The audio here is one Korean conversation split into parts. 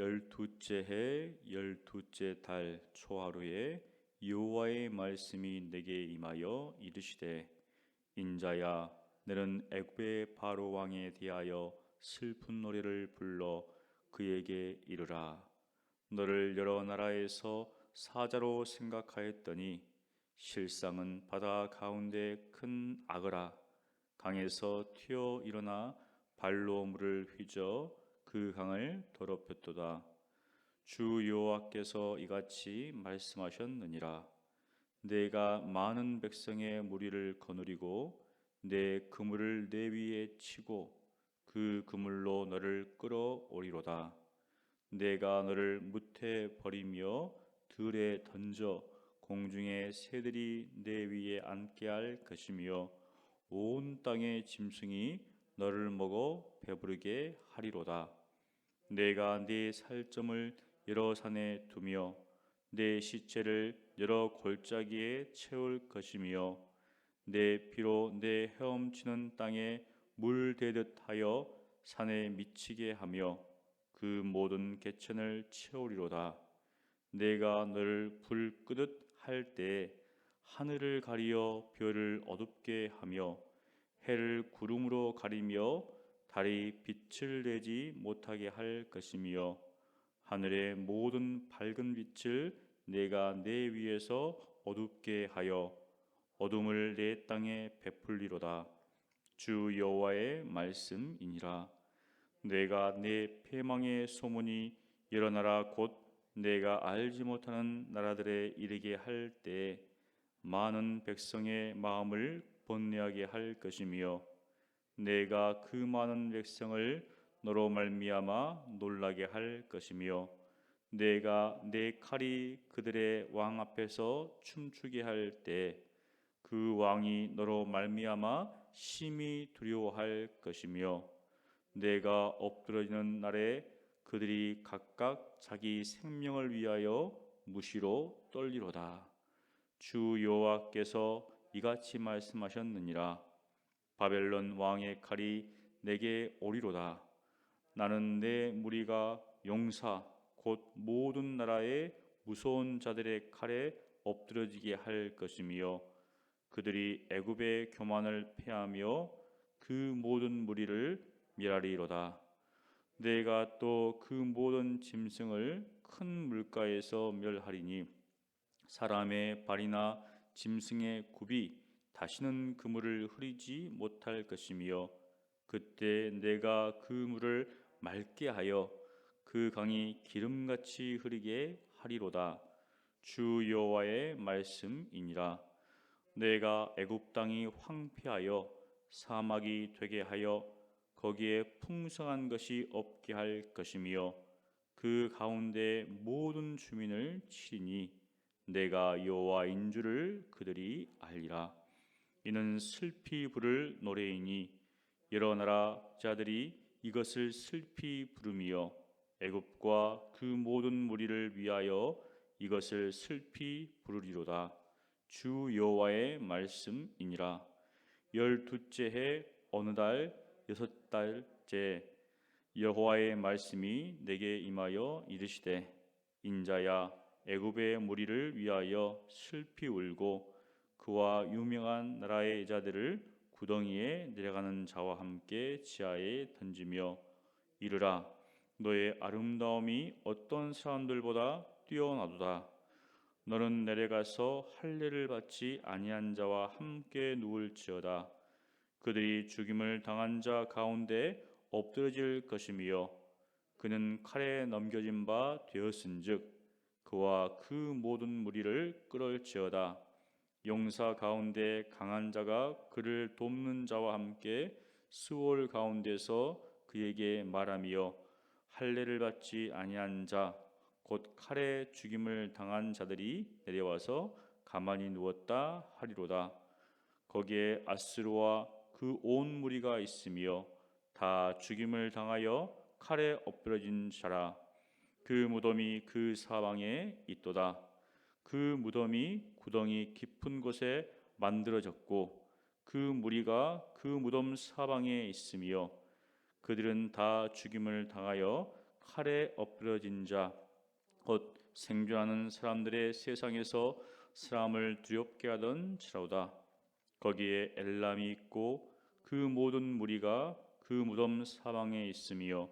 열두째 해 열두째 달 초하루에 여호와의 말씀이 내게 임하여 이르시되 인자야 너는 애굽의 바로 왕에 대하여 슬픈 노래를 불러 그에게 이르라. 너를 여러 나라에서 사자로 생각하였더니 실상은 바다 가운데 큰 악어라. 강에서 튀어 일어나 발로 물을 휘저 그 강을 더럽혔도다. 주 여호와께서 이같이 말씀하셨느니라. 내가 많은 백성의 무리를 거느리고 내 그물을 내 위에 치고 그 그물로 너를 끌어오리로다. 내가 너를 무태 버리며 들에 던져 공중의 새들이 내 위에 앉게 할 것이며 온 땅의 짐승이 너를 먹어 배부르게 하리로다 내가 네 살점을 여러 산에 두며 내 시체를 여러 골짜기에 채울 것이며 내 피로 내 헤엄치는 땅에 물 대듯 하여 산에 미치게 하며 그 모든 개천을 채우리로다. 내가 너를 불 끄듯 할 때에 하늘을 가리어 별을 어둡게 하며 해를 구름으로 가리며 달이 빛을 내지 못하게 할 것이며 하늘의 모든 밝은 빛을 내가 내 위에서 어둡게 하여 어둠을 내 땅에 베풀리로다. 주 여호와의 말씀이니라. 내가 내 패망의 소문이 여러 나라. 곧 내가 알지 못하는 나라들에 이르게 할때 많은 백성의 마음을 번뇌하게 할 것이며 내가 그 많은 백성을 너로 말미암아 놀라게 할 것이며 내가 내 칼이 그들의 왕 앞에서 춤추게 할 때 그 왕이 너로 말미암아 심히 두려워할 것이며 내가 엎드러지는 날에 그들이 각각 자기 생명을 위하여 무시로 떨리로다. 주 여호와께서 이같이 말씀하셨느니라 바벨론 왕의 칼이 내게 오리로다. 나는 내 무리가 용사 곧 모든 나라의 무서운 자들의 칼에 엎드러지게 할 것이며 그들이 애굽의 교만을 패하며 그 모든 무리를 멸하리로다. 내가 또 그 모든 짐승을 큰 물가에서 멸하리니 사람의 발이나 짐승의 굽이 다시는 그물을 흐리지 못할 것이며 그때 내가 그 물을 맑게 하여 그 강이 기름같이 흐르게 하리로다. 주 여호와의 말씀이니라. 내가 애굽 땅이 황폐하여 사막이 되게 하여 거기에 풍성한 것이 없게 할 것이며 그 가운데 모든 주민을 치리니 내가 여호와인 줄을 그들이 알리라 이는 슬피 부를 노래이니 여러 나라 자들이 이것을 슬피 부르며 애굽과 그 모든 무리를 위하여 이것을 슬피 부르리로다. 주 여호와의 말씀이니라. 열두째 해 어느 달? 여섯 달째. 여호와의 말씀이 내게 임하여 이르시되 인자야 애굽의 무리를 위하여 슬피 울고 그와 유명한 나라의 자들을 구덩이에 내려가는 자와 함께 지하에 던지며 이르라 너의 아름다움이 어떤 사람들보다 뛰어나도다. 너는 내려가서 할례를 받지 아니한 자와 함께 누울지어다. 그들이 죽임을 당한 자 가운데 엎드러질 것이며 그는 칼에 넘겨진 바 되었은즉 그와 그 모든 무리를 끌을지어다 용사 가운데 강한 자가 그를 돕는 자와 함께 수월 가운데서 그에게 말하며 할례를 받지 아니한 자 곧 칼에 죽임을 당한 자들이 내려와서 가만히 누웠다 하리로다. 거기에 아스루와 그 온 무리가 있으며 다 죽임을 당하여 칼에 엎드러진 자라. 그 무덤이 그 사방에 있도다 그 무덤이 구덩이 깊은 곳에 만들어졌고 그 무리가 그 무덤 사방에 있으며 그들은 다 죽임을 당하여 칼에 엎드러진 자 곧 생존하는 사람들의 세상에서 사람을 두렵게 하던 지라우다. 거기에 엘람이 있고 그 모든 무리가 그 무덤 사방에 있으며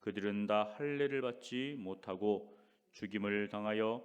그들은 다 할례를 받지 못하고 죽임을 당하여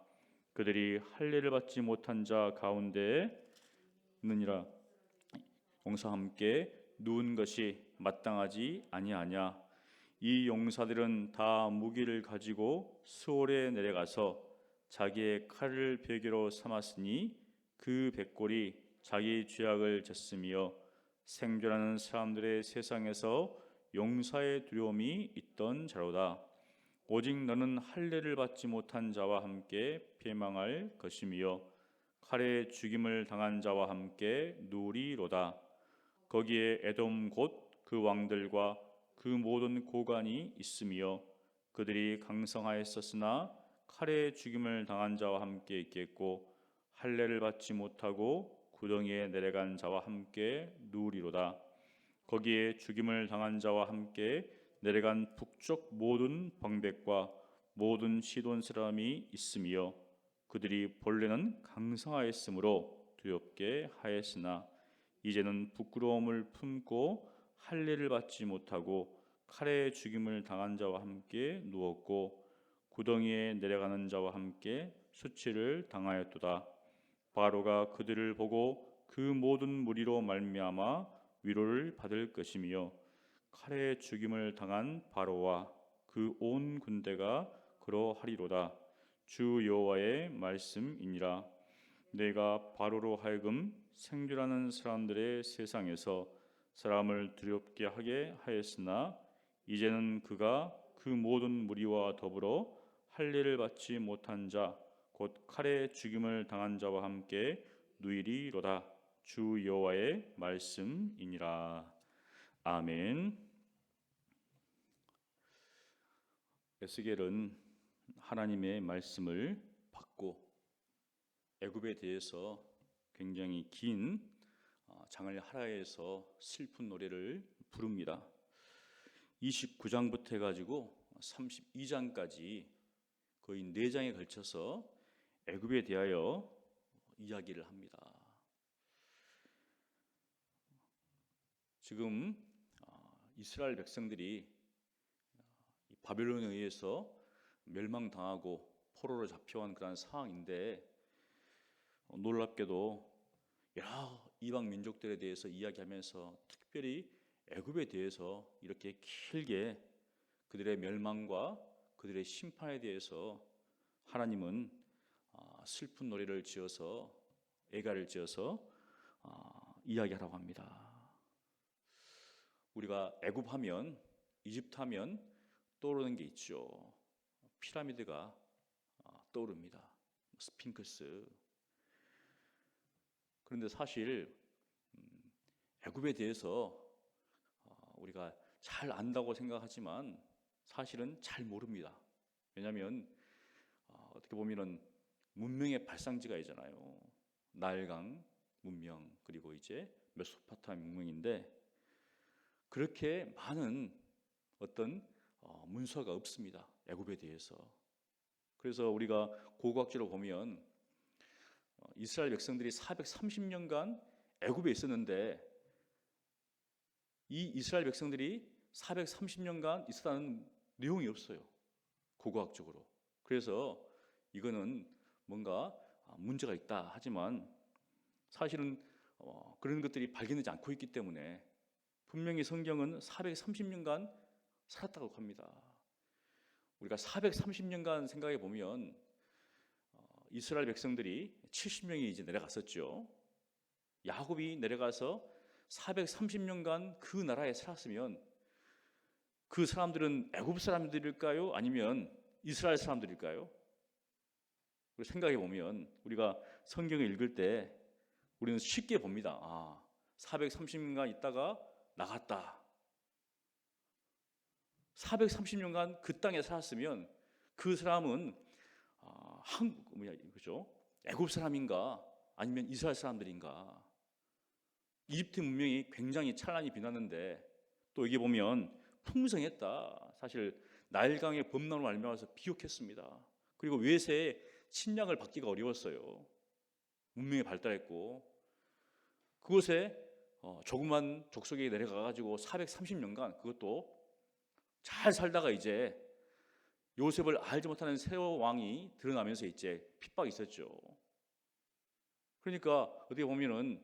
그들이 할례를 받지 못한 자 가운데 있느니라. 용사 함께 누운 것이 마땅하지 아니하냐. 이 용사들은 다 무기를 가지고 수월에 내려가서 자기의 칼을 베개로 삼았으니 그 백골이 자기 죄악을 졌으며 생존하는 사람들의 세상에서 용사의 두려움이 있던 자로다. 오직 너는 할례를 받지 못한 자와 함께 패망할 것이며 칼에 죽임을 당한 자와 함께 누리로다. 거기에 에돔 곧 그 왕들과 그 모든 고관이 있으며 그들이 강성하였었으나 칼에 죽임을 당한 자와 함께 있겠고 할례를 받지 못하고 구덩이에 내려간 자와 함께 누리로다. 거기에 죽임을 당한 자와 함께 내려간 북쪽 모든 방백과 모든 시돈 사람이 있으며 그들이 본래는 강성하였으므로 두렵게 하였으나 이제는 부끄러움을 품고 할례를 받지 못하고 칼에 죽임을 당한 자와 함께 누웠고 구덩이에 내려가는 자와 함께 수치를 당하였도다. 바로가 그들을 보고 그 모든 무리로 말미암아 위로를 받을 것이며 칼에 죽임을 당한 바로와 그 온 군대가 그러하리로다. 주 여호와의 말씀이니라. 내가 바로로 하여금 생존하는 사람들의 세상에서 사람을 두렵게 하게 하였으나 이제는 그가 그 모든 무리와 더불어 할례를 받지 못한 자 곧 칼에 죽임을 당한 자와 함께 누이리로다 주 여호와의 말씀이니라 아멘 에스겔은 하나님의 말씀을 받고 애굽에 대해서 굉장히 긴 어, 장을 하라에서 슬픈 노래를 부릅니다. 29장부터 해가지고 32장까지 거의 4장에 걸쳐서 애굽에 대하여 이야기를 합니다. 지금 어, 이스라엘 백성들이 바벨론에 의해서 멸망당하고 포로로 잡혀온 그런 상황인데 어, 놀랍게도 여러 이방 민족들에 대해서 이야기하면서 특별히 애굽에 대해서 이렇게 길게 그들의 멸망과 그들의 심판에 대해서 하나님은 아, 슬픈 노래를 지어서 애가를 지어서 아, 이야기하라고 합니다. 우리가 애굽하면 이집트 하면 떠오르는 게 있죠. 피라미드가 아, 떠오릅니다. 스핑크스 그런데 사실 음, 애굽에 대해서 어, 우리가 잘 안다고 생각하지만 사실은 잘 모릅니다. 왜냐하면 어, 어떻게 보면은 문명의 발상지가 있잖아요. 나일강 문명 그리고 이제 메소포타미아 문명인데 그렇게 많은 어떤 어, 문서가 없습니다. 애굽에 대해서. 그래서 우리가 고고학적으로 보면 어, 이스라엘 백성들이 430년간 애굽에 있었는데 이 이스라엘 백성들이 430년간 있었다는 내용이 없어요. 고고학적으로. 그래서 이거는 뭔가 아, 문제가 있다 하지만 사실은 어, 그런 것들이 발견되지 않고 있기 때문에 분명히 성경은 430년간 살았다고 합니다. 우리가 430년간 생각해 보면 어, 이스라엘 백성들이 70명이 이제 내려갔었죠. 야곱이 내려가서 430년간 그 나라에 살았으면 그 사람들은 애굽 사람들일까요? 아니면 이스라엘 사람들일까요? 생각해 보면 우리가 성경을 읽을 때 우리는 쉽게 봅니다. 아, 430년간 있다가 나갔다. 430년간 그 땅에 살았으면 그 사람은 아, 한국 뭐냐 그죠? 애굽 사람인가 아니면 이스라엘 사람들인가? 이집트 문명이 굉장히 찬란히 빛났는데 또 여기 보면 풍성했다. 사실 나일강의 범람으로 알면서 비옥했습니다. 그리고 외세의 침략을 받기가 어려웠어요. 문명이 발달했고 그곳에 어, 조그만 족속에 내려가 가지고 430년간 그것도 잘 살다가 이제 요셉을 알지 못하는 새 왕이 드러나면서 이제 핍박이 있었죠. 그러니까 어떻게 보면은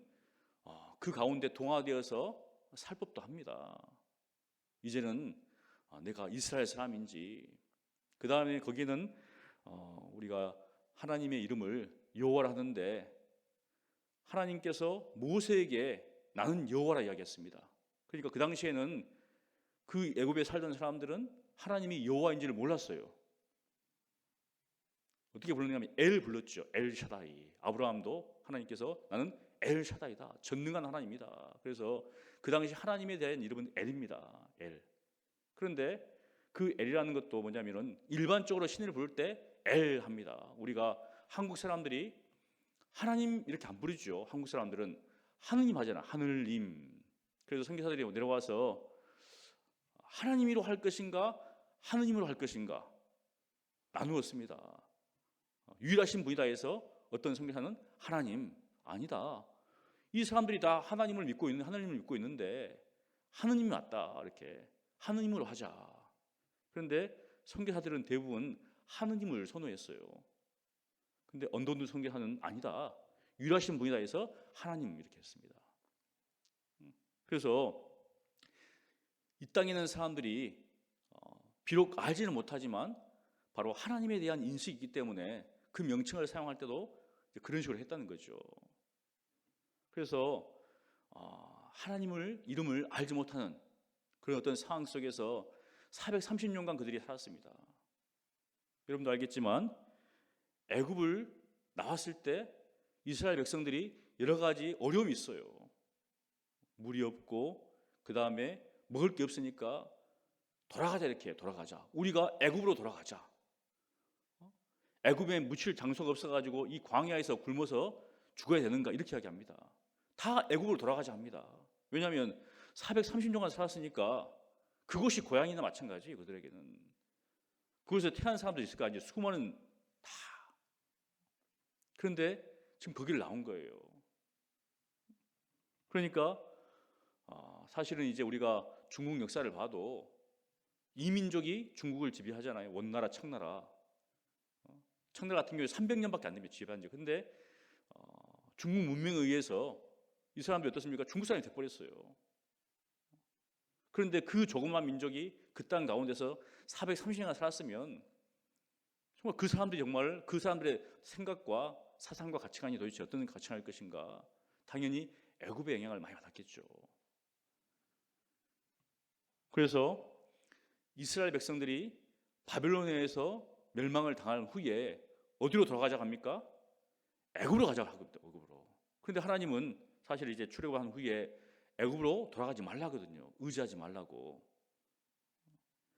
어, 그 가운데 동화되어서 살 법도 합니다. 이제는 아, 내가 이스라엘 사람인지 그 다음에 거기는 어, 우리가 하나님의 이름을 여호와라 하는데 하나님께서 모세에게 나는 여호와라 이야기했습니다. 그러니까 그 당시에는 그 애굽에 살던 사람들은 하나님이 여호와인지를 몰랐어요. 어떻게 불렀냐면 엘 불렀죠. 엘 샤다이. 아브라함도 하나님께서 나는 엘 샤다이다. 전능한 하나님이다. 그래서 그 당시 하나님에 대한 이름은 엘입니다. 엘. 그런데 그 엘이라는 것도 뭐냐면은 일반적으로 신을 부를 때 엘 합니다. 우리가 한국 사람들이 하나님 이렇게 안 부르죠. 한국 사람들은 하느님 하잖아. 하늘님. 그래서 선교사들이 내려와서 하나님으로 할 것인가 하느님으로 할 것인가 나누었습니다. 유일하신 분이다 해서 어떤 선교사는 하나님 아니다. 이 사람들이 다 하나님을 믿고 있는 하나님을 믿고 있는데 하느님이 맞다 이렇게 하느님으로 하자. 그런데 선교사들은 대부분 하느님을 선호했어요. 근데 언더누 선교사는 아니다. 유일하신 분이다 해서 하나님 이렇게 했습니다. 그래서 이 땅에 있는 사람들이 어, 비록 알지는 못하지만 바로 하나님에 대한 인식이 있기 때문에 그 명칭을 사용할 때도 그런 식으로 했다는 거죠. 그래서 어, 하나님을 이름을 알지 못하는 그런 어떤 상황 속에서 430년간 그들이 살았습니다. 여러분도 알겠지만 애굽을 나왔을 때 이스라엘 백성들이 여러 가지 어려움이 있어요. 물이 없고 그 다음에 먹을 게 없으니까 돌아가자 이렇게 돌아가자. 우리가 애굽으로 돌아가자. 어? 애굽에 묻힐 장소가 없어가지고 이 광야에서 굶어서 죽어야 되는가 이렇게 이야기합니다. 다 애굽으로 돌아가자 합니다. 왜냐하면 430년간 살았으니까 그곳이 고향이나 마찬가지 그들에게는 그곳에 태어난 사람도 있을 거 아니에요. 수많은 다. 그런데 지금 거기를 나온 거예요. 그러니까 아, 사실은 이제 우리가 중국 역사를 봐도 이민족이 중국을 지배하잖아요. 원나라, 청나라. 어, 청나라 같은 경우에 300년밖에 안 됩니다. 지배한 지. 근데 어, 중국 문명에 의해서 이 사람들이 어떻습니까? 중국 사람이 돼버렸어요. 그런데 그 조그만 민족이 그 땅 가운데서 430년 살았으면 정말 그 사람들이 정말 그 사람들의 생각과 사상과 가치관이 도대체 어떤 가치관일 것인가? 당연히 애굽의 영향을 많이 받았겠죠. 그래서 이스라엘 백성들이 바벨론에서 멸망을 당한 후에 어디로 돌아가자 합니까? 애굽으로 가자고 합니다. 애굽으로. 그런데 하나님은 사실 이제 출애굽한 후에 애굽으로 돌아가지 말라거든요. 의지하지 말라고.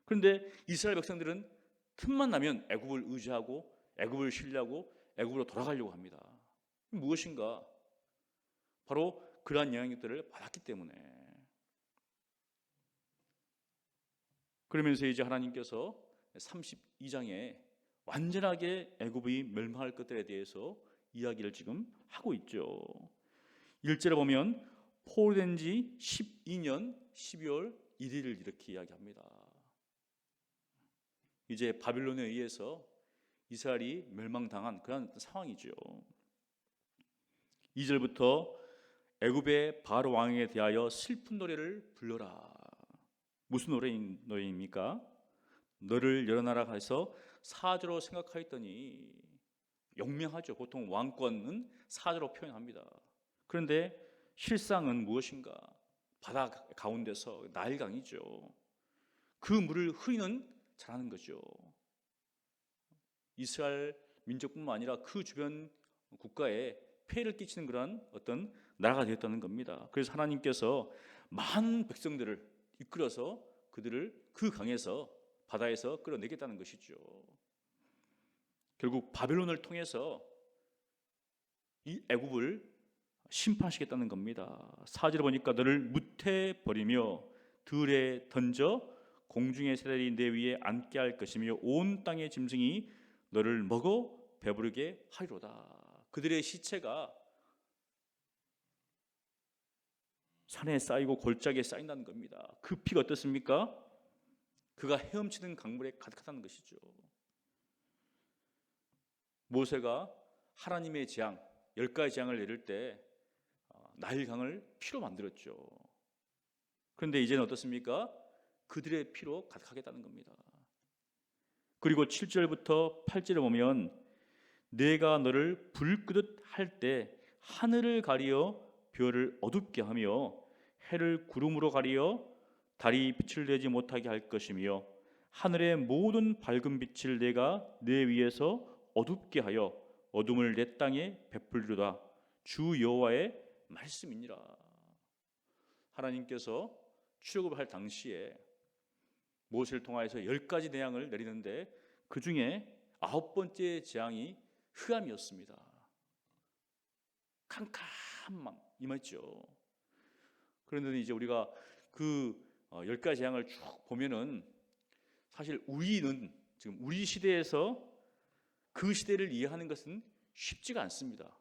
그런데 이스라엘 백성들은 틈만 나면 애굽을 의지하고 애굽을 신뢰하고 애굽으로 돌아가려고 합니다. 무엇인가? 바로 그러한 영향들을 받았기 때문에. 그러면서 이제 하나님께서 32장에 완전하게 애굽이 멸망할 것들에 대해서 이야기를 지금 하고 있죠. 1절에 보면 포로된 지 12년 12월 1일을 이렇게 이야기합니다. 이제 바빌론에 의해서 이스라엘이 멸망당한 그런 상황이죠. 2절부터 애굽의 바로 왕에 대하여 슬픈 노래를 불러라. 무슨 노래인 노래입니까? 너를 열어놔라 해서 사조로 생각하였더니 영명하죠. 보통 왕권은 사조로 표현합니다. 그런데 실상은 무엇인가? 바다 가운데서 나일강이죠. 그 물을 흐리는 잘하는 거죠. 이스라엘 민족뿐만 아니라 그 주변 국가에 폐해를 끼치는 그런 어떤 나라가 되었다는 겁니다. 그래서 하나님께서 많은 백성들을 이끌어서 그들을 그 강에서 바다에서 끌어내겠다는 것이죠. 결국 바벨론을 통해서 이 애굽을 심판하시겠다는 겁니다. 사절에 보니까 너를 무태 버리며 들에 던져 공중의 새들이 내 위에 앉게 할 것이며 온 땅의 짐승이 너를 먹어 배부르게 하리로다. 그들의 시체가 산에 쌓이고 골짜기에 쌓인다는 겁니다. 그 피가 어떻습니까? 그가 헤엄치는 강물에 가득하다는 것이죠. 모세가 하나님의 재앙, 열 가지 재앙을 내릴 때 어, 나일강을 피로 만들었죠. 그런데 이제는 어떻습니까? 그들의 피로 가득하겠다는 겁니다. 그리고 7절부터 8절에 보면 내가 너를 불끄듯 할 때 하늘을 가리어 별을 어둡게 하며 해를 구름으로 가리어 달이 빛을 내지 못하게 할 것이며 하늘의 모든 밝은 빛을 내가 내 위에서 어둡게 하여 어둠을 내 땅에 베풀리로다. 주 여호와의 말씀이니라. 하나님께서 출애굽할 당시에 모세를 통하여서 열 가지 재앙을 내리는데 그 중에 아홉 번째 재앙이 흑암이었습니다. 캄캄만 임했죠. 그런데 이제 우리가 그 열 가지 재앙을 쭉 보면은 사실 우리는 지금 우리 시대에서 그 시대를 이해하는 것은 쉽지가 않습니다.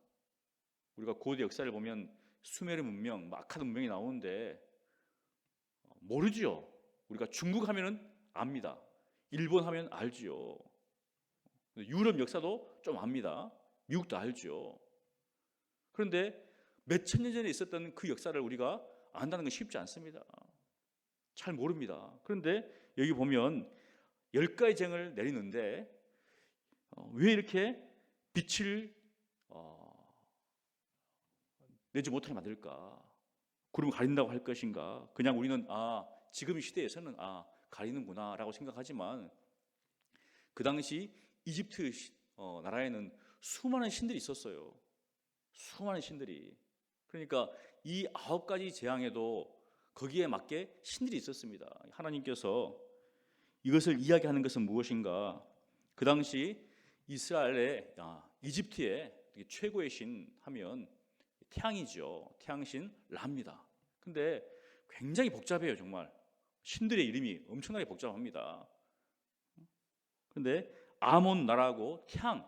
우리가 고대 역사를 보면 수메르 문명, 마카드 문명이 나오는데 모르죠. 우리가 중국 하면은 압니다. 일본 하면 알지요. 유럽 역사도 좀 압니다. 미국도 알죠. 그런데 몇 천 년 전에 있었던 그 역사를 우리가 안다는 건 쉽지 않습니다. 잘 모릅니다. 그런데 여기 보면 열 가지 쟁을 내리는데 어, 왜 이렇게 빛을 어, 내지 못하게 만들까? 구름 가린다고 할 것인가? 그냥 우리는 아 지금 시대에서는 아 가리는구나라고 생각하지만 그 당시 이집트 어, 나라에는 수많은 신들이 있었어요. 수많은 신들이. 그러니까 이 아홉 가지 재앙에도 거기에 맞게 신들이 있었습니다. 하나님께서 이것을 이야기하는 것은 무엇인가? 그 당시 이스라엘의 아, 이집트의 최고의 신 하면 태양이죠. 태양신 라입니다. 근데 굉장히 복잡해요, 정말. 신들의 이름이 엄청나게 복잡합니다. 그런데 아몬 나라고 태양,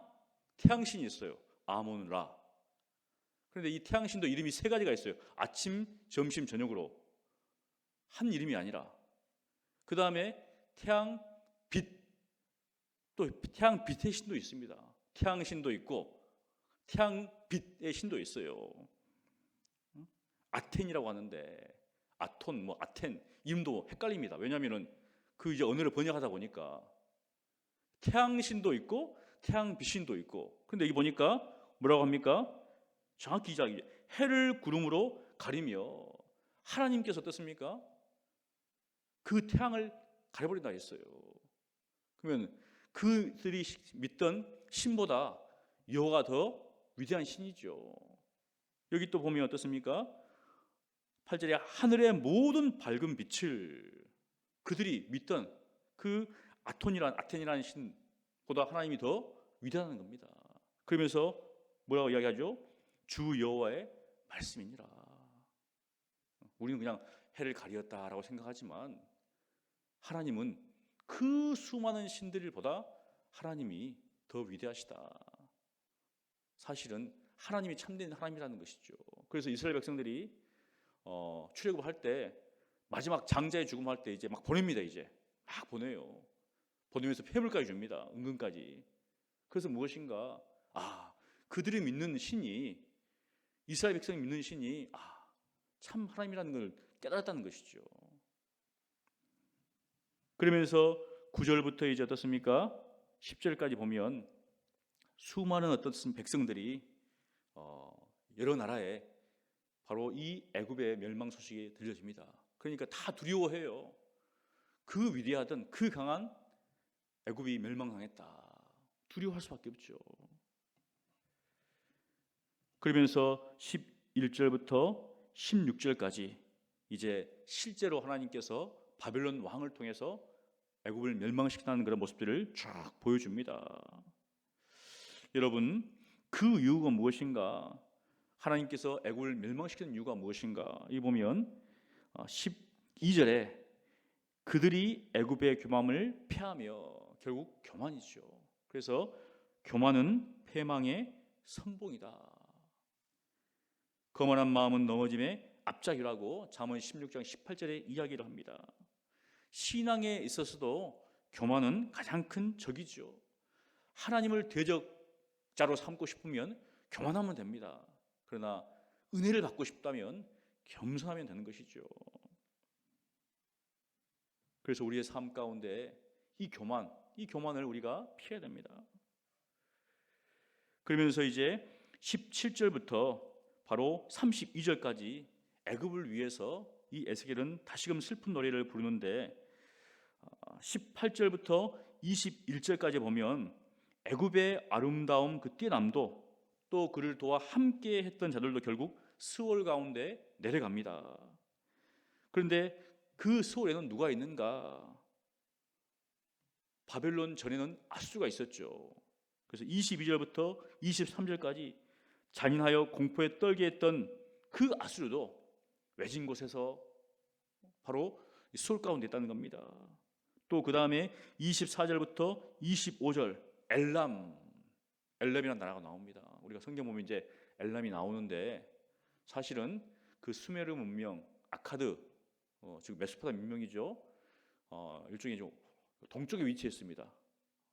태양신이 있어요. 아몬 라. 그런데 이 태양신도 이름이 세 가지가 있어요. 아침, 점심, 저녁으로 한 이름이 아니라 그 다음에 태양 빛, 또 태양 빛의 신도 있습니다. 태양 신도 있고 태양 빛의 신도 있어요. 아텐이라고 하는데 아톤, 뭐 아텐 이름도 헷갈립니다. 왜냐하면은 그 이제 언어를 번역하다 보니까 태양신도 있고 태양 빛신도 있고. 근데 여기 보니까 뭐라고 합니까? 정확히 자 해를 구름으로 가리며 하나님께서 어떻습니까? 그 태양을 가려버린다 했어요. 그러면 그들이 믿던 신보다 여호가 더 위대한 신이죠. 여기 또 보면 어떻습니까? 8절에 하늘의 모든 밝은 빛을 그들이 믿던 그 아톤이란 아텐이라는 신보다 하나님이 더 위대하다는 겁니다. 그러면서 뭐라고 이야기하죠? 주 여호와의 말씀이니라. 우리는 그냥 해를 가리었다라고 생각하지만 하나님은 그 수많은 신들보다 하나님이 더 위대하시다. 사실은 하나님이 참된 하나님이라는 것이죠. 그래서 이스라엘 백성들이 어, 출애굽 할 때 마지막 장자의 죽음 할 때 이제 막 보냅니다 이제 막 보내요. 보내면서 폐물까지 줍니다. 은근까지. 그래서 무엇인가? 아, 그들이 믿는 신이 이스라엘 백성이 믿는 신이 아, 참 하나님이라는 걸 깨달았다는 것이죠. 그러면서 9절부터 이제 어떻습니까? 10절까지 보면 수많은 어떤 백성들이 어, 여러 나라에 바로 이 애굽의 멸망 소식이 들려집니다. 그러니까 다 두려워해요. 그 위대하던 그 강한 애굽이 멸망당했다. 두려워할 수밖에 없죠. 그러면서 11절부터 16절까지 이제 실제로 하나님께서 바벨론 왕을 통해서 애굽을 멸망시키는 그런 모습들을 쭉 보여줍니다. 여러분 그 이유가 무엇인가? 하나님께서 애굽을 멸망시키는 이유가 무엇인가? 이 보면 12절에 그들이 애굽의 교만을 패하며 결국 교만이죠. 그래서 교만은 패망의 선봉이다. 거만한 마음은 넘어짐의 앞자기라고 잠언 16장 18절에 이야기를 합니다. 신앙에 있어서도 교만은 가장 큰 적이죠. 하나님을 대적자로 삼고 싶으면 교만하면 됩니다. 그러나 은혜를 받고 싶다면 겸손하면 되는 것이죠. 그래서 우리의 삶 가운데 이 교만, 이 교만을 우리가 피해야 됩니다. 그러면서 이제 17절부터 바로 32절까지 애굽을 위해서 이 에스겔은 다시금 슬픈 노래를 부르는데 18절부터 어, 21절까지 보면 애굽의 아름다움 그 뛰어남도 또 그를 도와 함께 했던 자들도 결국 스월 가운데 내려갑니다. 그런데 그 스월에는 누가 있는가? 바벨론 전에는 아수가 있었죠. 그래서 22절부터 23절까지 잔인하여 공포에 떨게 했던 그 아수르도 외진 곳에서 바로 수월 가운데 있다는 겁니다. 또 그 다음에 24절부터 25절 엘람 엘람이라는 나라가 나옵니다. 우리가 성경 보면 이제 엘람이 나오는데 사실은 그 수메르 문명 아카드 어, 즉 메소포타 문명이죠. 어, 일종의 좀 동쪽에 위치했습니다.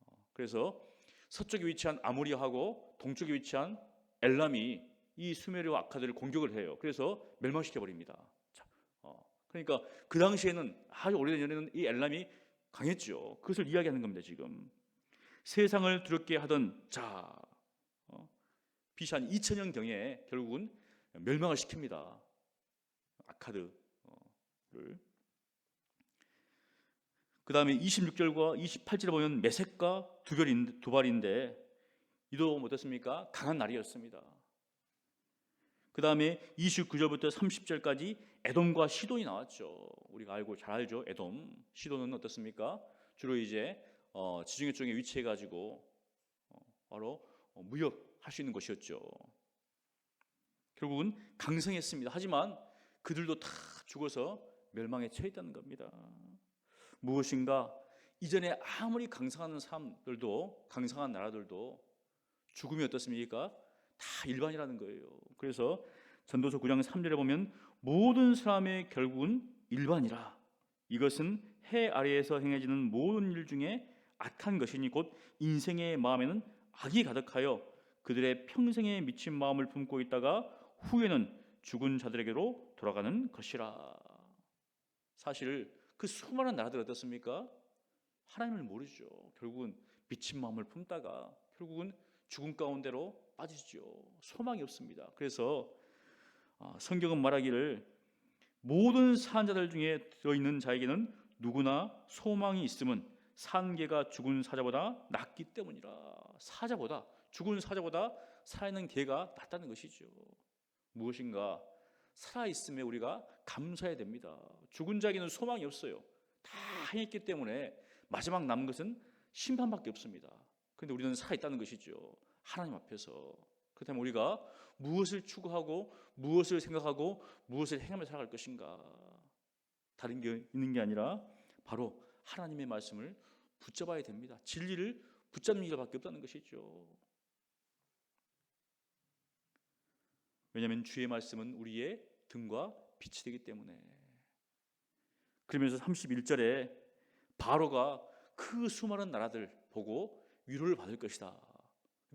어, 그래서 서쪽에 위치한 아모리하고 동쪽에 위치한 엘람이 이 수메르와 아카드를 공격을 해요. 그래서 멸망시켜 버립니다. 어, 그러니까 그 당시에는 아주 오래된 전에는 이 엘람이 강했죠. 그것을 이야기하는 겁니다. 지금 세상을 두렵게 하던 자 어, BC 한 2000년 경에 결국은 멸망을 시킵니다. 아카드를 그 다음에 26절과 28절에 보면 메색과 두발인데 이도 어떻습니까? 강한 날이었습니다. 그 다음에 29절부터 30절까지 에돔과 시돈이 나왔죠. 우리가 알고 잘 알죠. 에돔, 시돈은 어떻습니까? 주로 이제 어, 지중해 쪽에 위치해 가지고 어, 바로 어, 무역할 수 있는 곳이었죠. 결국은 강성했습니다. 하지만 그들도 다 죽어서 멸망에 처했다는 겁니다. 무엇인가 이전에 아무리 강성한 사람들도 강성한 나라들도 죽음이 어떻습니까? 다 일반이라는 거예요. 그래서 전도서 9장 3절에 보면 모든 사람의 결국은 일반이라. 이것은 해 아래에서 행해지는 모든 일 중에 악한 것이니 곧 인생의 마음에는 악이 가득하여 그들의 평생에 미친 마음을 품고 있다가 후에는 죽은 자들에게로 돌아가는 것이라. 사실 그 수많은 나라들 어떻습니까? 하나님을 모르죠. 결국은 미친 마음을 품다가 결국은 죽음 가운데로 빠지죠. 소망이 없습니다. 그래서 아, 성경은 말하기를 모든 산자들 중에 들어있는 자에게는 누구나 소망이 있음은 산개가 죽은 사자보다 낫기 때문이라. 사자보다 죽은 사자보다 살아있는 개가 낫다는 것이죠. 무엇인가 살아 있음에 우리가 감사해야 됩니다. 죽은 자에게는 소망이 없어요. 다 행했기 때문에 마지막 남은 것은 심판밖에 없습니다. 그런데 우리는 살아 있다는 것이죠. 하나님 앞에서. 그렇다면 우리가 무엇을 추구하고 무엇을 생각하고 무엇을 행하며 살아갈 것인가? 다른 게 있는 게 아니라 바로 하나님의 말씀을 붙잡아야 됩니다. 진리를 붙잡는 길밖에 없다는 것이죠. 왜냐하면 주의 말씀은 우리의 등과 빛이 되기 때문에. 그러면서 31절에 바로가 그 수많은 나라들 보고 위로를 받을 것이다.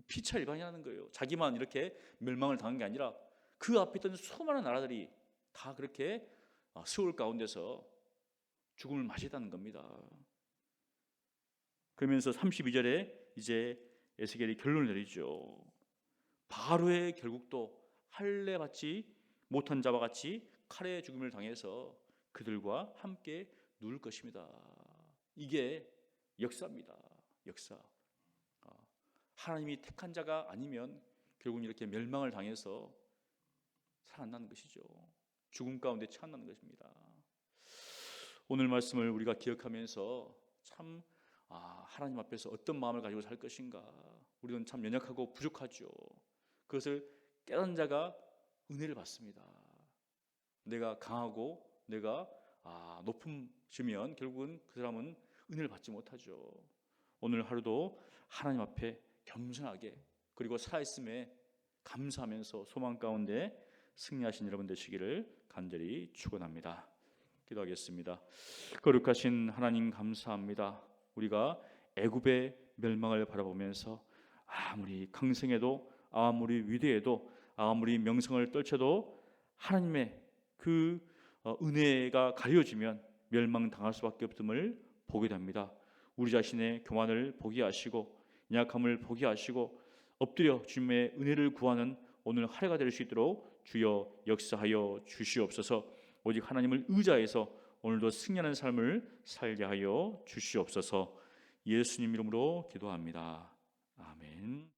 피차 일반이라는 거예요. 자기만 이렇게 멸망을 당한 게 아니라 그 앞에 있던 수많은 나라들이 다 그렇게 아, 세월 가운데서 죽음을 맞이했다는 겁니다. 그러면서 32절에 이제 에스겔이 결론을 내리죠. 바로의 결국도 할례 받지 못한 자와 같이 칼의 죽음을 당해서 그들과 함께 누울 것입니다. 이게 역사입니다. 역사. 아, 하나님이 택한 자가 아니면 결국은 이렇게 멸망을 당해서 살아난다는 것이죠. 죽음 가운데 처한다는 것입니다. 오늘 말씀을 우리가 기억하면서 참 아, 하나님 앞에서 어떤 마음을 가지고 살 것인가? 우리는 참 연약하고 부족하죠. 그것을 깨닫는 자가 은혜를 받습니다. 내가 강하고 내가 아, 높음지면 결국은 그 사람은 은혜를 받지 못하죠. 오늘 하루도 하나님 앞에 겸손하게 그리고 살아있음에 감사하면서 소망 가운데 승리하신 여러분 되시기를 간절히 축원합니다. 기도하겠습니다. 거룩하신 하나님 감사합니다. 우리가 애굽의 멸망을 바라보면서 아무리 강성해도 아무리 위대해도 아무리 명성을 떨쳐도 하나님의 그 어, 은혜가 가려지면 멸망당할 수밖에 없음을 보게 됩니다. 우리 자신의 교만을 보게 하시고 약함을 보게 하시고 엎드려 주님의 은혜를 구하는 오늘 하루가 될 수 있도록 주여 역사하여 주시옵소서. 오직 하나님을 의지해서 오늘도 승리하는 삶을 살게 하여 주시옵소서. 예수님 이름으로 기도합니다. 아멘.